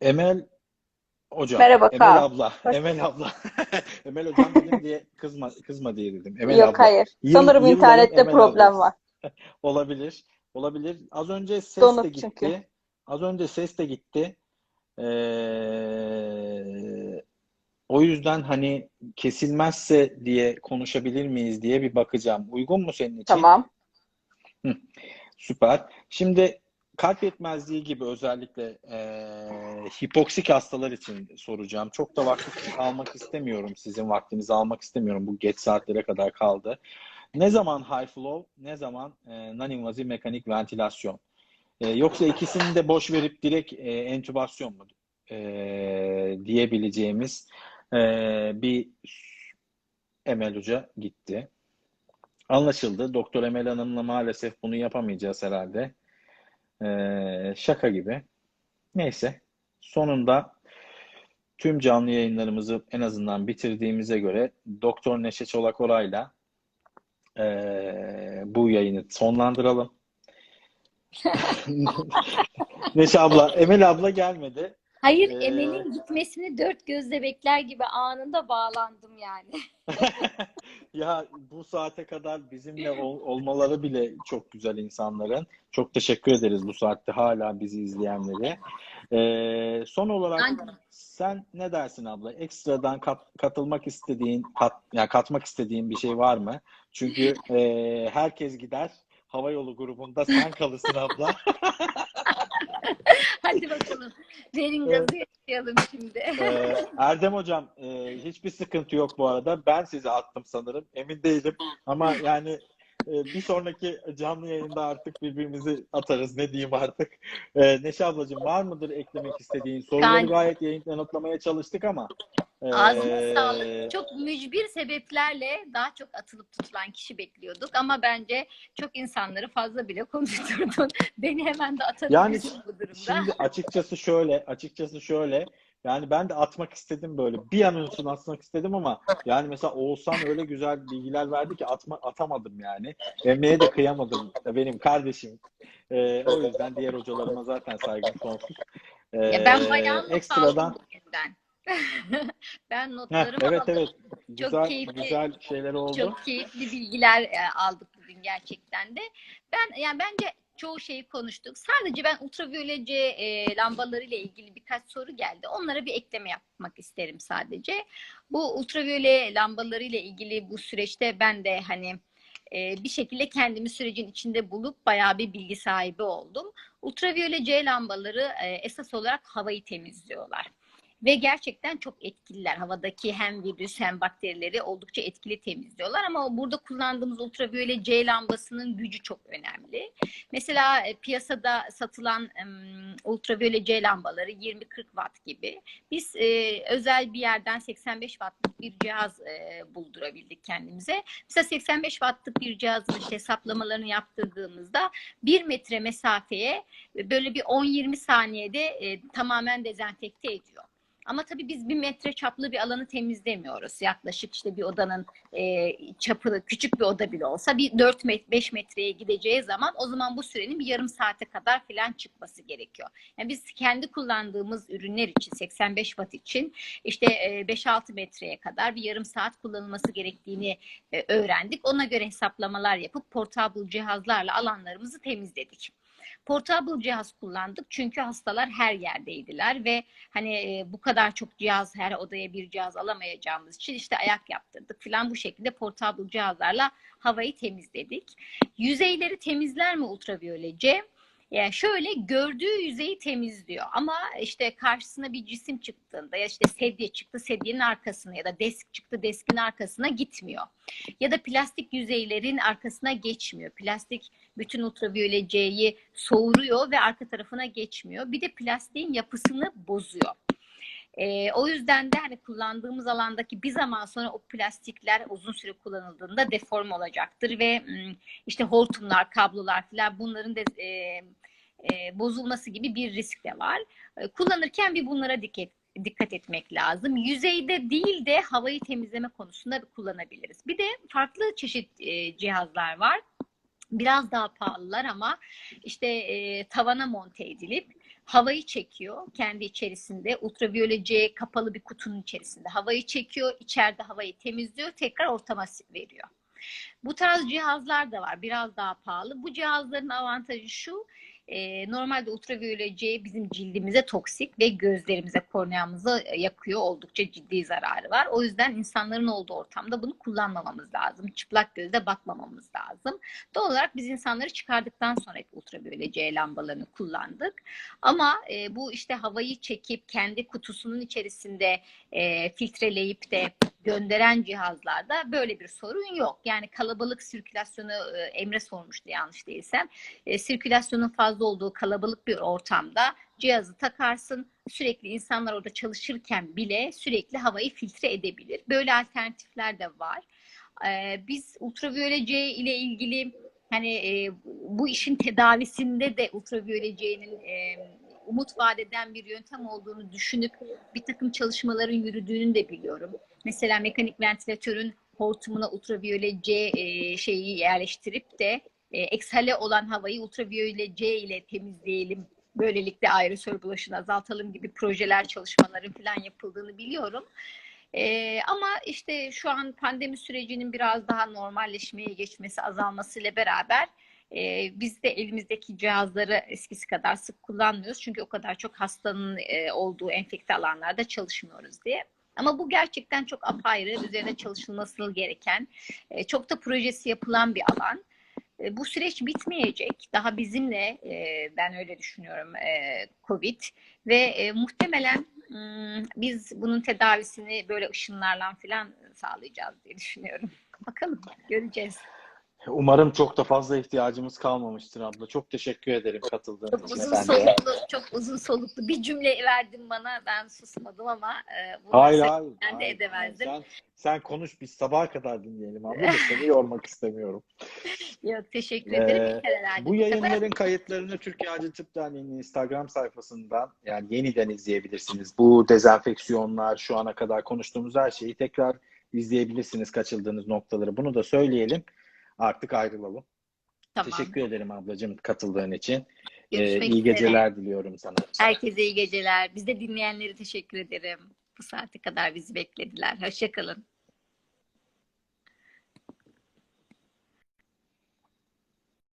Emel hocam, Merhaba Emel Kaan. abla, Hoş Emel abla. Emel hocam dedim diye kızma kızma diye dedim. Emel Yok abla. hayır. Yıl- Sanırım internette Emel problem ablası. var. Olabilir. Olabilir. Az önce ses de Donuk gitti. çünkü. Az önce ses de gitti. Ee, o yüzden hani kesilmezse diye konuşabilir miyiz diye bir bakacağım. Uygun mu senin için? Tamam. Süper. Şimdi kalp yetmezliği gibi özellikle eee, hipoksik hastalar için soracağım. Çok da vakit almak istemiyorum. Sizin vaktinizi almak istemiyorum. Bu geç saatlere kadar kaldı. Ne zaman high flow, ne zaman eee non-invasive mekanik ventilasyon? Eee, yoksa ikisini de boş verip direkt eee, entübasyon mu eee, diyebileceğimiz eee, bir Emel Hoca gitti. Anlaşıldı. Doktor Emel Hanım'la maalesef bunu yapamayacağız herhalde. Ee, şaka gibi. Neyse. Sonunda tüm canlı yayınlarımızı en azından bitirdiğimize göre Doktor Neşe Çolak Oray'la ee, bu yayını sonlandıralım. Neşe abla, Emel abla gelmedi. Hayır, Ee, Emel'in gitmesini dört gözle bekler gibi anında bağlandım yani. Ya bu saate kadar bizimle ol- olmaları bile çok güzel insanların. Çok teşekkür ederiz bu saatte hala bizi izleyenlere. Ee, son olarak sen ne dersin abla? Ekstradan kat- katılmak istediğin, kat, yani katmak istediğin bir şey var mı? Çünkü e, herkes gider. Hava yolu grubunda sen kalırsın abla. Hadi bakalım. Verin Evet. gazı yaşayalım şimdi. Ee, Erdem hocam e, hiçbir sıkıntı yok bu arada. Ben sizi attım sanırım. Emin değilim. Ama yani e, bir sonraki canlı yayında artık birbirimizi atarız. Ne diyeyim artık. E, Neşe ablacığım var mıdır eklemek istediğin? Soruları Ben- gayet yayın- yanıtlamaya çalıştık ama. Ağzına sağlık. Çok mücbir sebeplerle daha çok atılıp tutulan kişi bekliyorduk ama bence çok insanları fazla bile konuşturdun. Beni hemen de atabilirsin bu durumda. Şimdi açıkçası şöyle, açıkçası şöyle. Yani ben de atmak istedim böyle. Bir an önce atmak istedim ama yani mesela Oğuzhan öyle güzel bilgiler verdi ki atma, atamadım yani. Emre'ye de kıyamadım. Benim kardeşim. Ee, o yüzden diğer hocalarıma zaten saygım sonsuz. Ee, Ya ben bayağı not ekstradan bugünden. ben Heh, notlarımı evet aldım. evet güzel keyifli. güzel şeyler oldu. Çok keyifli bilgiler e, aldık bugün gerçekten de. Ben yani bence çoğu şeyi konuştuk. Sadece ben ultraviyolece e, lambaları ile ilgili birkaç soru geldi. Onlara bir ekleme yapmak isterim sadece. Bu ultraviyole lambaları ile ilgili bu süreçte ben de hani e, bir şekilde kendimi sürecin içinde bulup bayağı bir bilgi sahibi oldum. Ultraviyole C lambaları e, esas olarak havayı temizliyorlar. Ve gerçekten çok etkililer. Havadaki hem virüs hem bakterileri oldukça etkili temizliyorlar. Ama burada kullandığımız ultraviyole C lambasının gücü çok önemli. Mesela e, piyasada satılan ultraviyole C lambaları 20-40 watt gibi. Biz e, özel bir yerden 85 wattlık bir cihaz e, buldurabildik kendimize. Mesela 85 wattlık bir cihazın işte hesaplamalarını yaptırdığımızda 1 metre mesafeye böyle bir 10-20 saniyede tamamen dezenfekte ediyor. Ama tabii biz bir metre çaplı bir alanı temizlemiyoruz. Yaklaşık işte bir odanın e, çapı küçük bir oda bile olsa bir 4 met 5 metreye gideceği zaman o zaman bu sürenin bir yarım saate kadar filan çıkması gerekiyor. Yani biz kendi kullandığımız ürünler için 85 watt için işte e, 5-6 metreye kadar bir yarım saat kullanılması gerektiğini e, öğrendik. Ona göre hesaplamalar yapıp portable cihazlarla alanlarımızı temizledik. Portable cihaz kullandık çünkü hastalar her yerdeydiler ve hani e, bu kadar çok cihaz her odaya bir cihaz alamayacağımız için işte ayak yaptırdık falan bu şekilde portable cihazlarla havayı temizledik. Yüzeyleri temizler mi ultraviyolece? Yani şöyle gördüğü yüzeyi temizliyor ama işte karşısına bir cisim çıktığında ya işte sedye çıktı sedyenin arkasına ya da desk çıktı deskin arkasına gitmiyor. Ya da plastik yüzeylerin arkasına geçmiyor. Plastik bütün ultraviyole C'yi soğuruyor ve arka tarafına geçmiyor. Bir de plastiğin yapısını bozuyor. Ee, o yüzden de hani kullandığımız alandaki bir zaman sonra o plastikler uzun süre kullanıldığında deform olacaktır ve işte hortumlar, kablolar falan bunların da e, e, bozulması gibi bir risk de var. E, kullanırken bir bunlara dikkat dikkat etmek lazım. Yüzeyde değil de havayı temizleme konusunda kullanabiliriz. Bir de farklı çeşit e, cihazlar var. Biraz daha pahalılar ama işte e, tavana monte edilip havayı çekiyor kendi içerisinde. Ultraviyole C kapalı bir kutunun içerisinde havayı çekiyor. içeride havayı temizliyor. Tekrar ortama veriyor. Bu tarz cihazlar da var. Biraz daha pahalı. Bu cihazların avantajı şu. E, normalde ultraviyole C bizim cildimize toksik ve gözlerimize, korneamıza yakıyor. Oldukça ciddi zararı var. O yüzden insanların olduğu ortamda bunu kullanmamamız lazım. Çıplak gözle bakmamamız lazım. Doğal olarak biz insanları çıkardıktan sonra hep ultraviyole C lambalarını kullandık. Ama e, bu işte havayı çekip kendi kutusunun içerisinde e, filtreleyip de gönderen cihazlarda böyle bir sorun yok. Yani kalabalık sirkülasyonu e, Emre sormuştu yanlış değilsem. E, sirkülasyonun fazla olduğu kalabalık bir ortamda cihazı takarsın. Sürekli insanlar orada çalışırken bile sürekli havayı filtre edebilir. Böyle alternatifler de var. E, biz ultraviyole C ile ilgili hani bu işin tedavisinde de ultraviyole C'nin umut vaat eden bir yöntem olduğunu düşünüp bir takım çalışmaların yürüdüğünü de biliyorum. Mesela mekanik ventilatörün hortumuna ultraviyole C e, şeyi yerleştirip de e, eksale olan havayı ultraviyole C ile temizleyelim. Böylelikle aerosol bulaşını azaltalım gibi projeler, çalışmaların falan yapıldığını biliyorum. E, ama işte şu an pandemi sürecinin biraz daha normalleşmeye geçmesi, azalmasıyla beraber e, biz de elimizdeki cihazları eskisi kadar sık kullanmıyoruz. Çünkü o kadar çok hastanın e, olduğu enfekte alanlarda çalışmıyoruz diye. Ama bu gerçekten çok apayrı, üzerine çalışılması gereken, e, çok da projesi yapılan bir alan. Bu süreç bitmeyecek. Daha bizimle, ben öyle düşünüyorum, Covid. Ve muhtemelen biz bunun tedavisini böyle ışınlarla falan sağlayacağız diye düşünüyorum. Bakalım, göreceğiz. Umarım çok da fazla ihtiyacımız kalmamıştır abla. Çok teşekkür ederim katıldığın Çok için uzun de. soluklu, çok uzun soluklu bir cümle verdin bana. Ben susmadım ama e, bunu Hayır sen- hayır. ben de hayır. edemezdim. Sen, sen konuş biz sabaha kadar dinleyelim abla da seni yormak istemiyorum. Yok teşekkür Ee, ederim. Herhalde Bu yayınların kayıtlarını Türkiye Acil Tıp Derneği'nin Instagram sayfasından yani yeniden izleyebilirsiniz. Bu dezenfeksiyonlar, şu ana kadar konuştuğumuz her şeyi tekrar izleyebilirsiniz kaçırdığınız noktaları. Bunu da söyleyelim. Artık ayrılalım. Tamam. Teşekkür ederim ablacığım katıldığın için. Ee, Görüşmek iyi üzere. geceler diliyorum sana. Herkese iyi geceler. Biz de dinleyenlere teşekkür ederim. Bu saate kadar bizi beklediler. Hoşçakalın.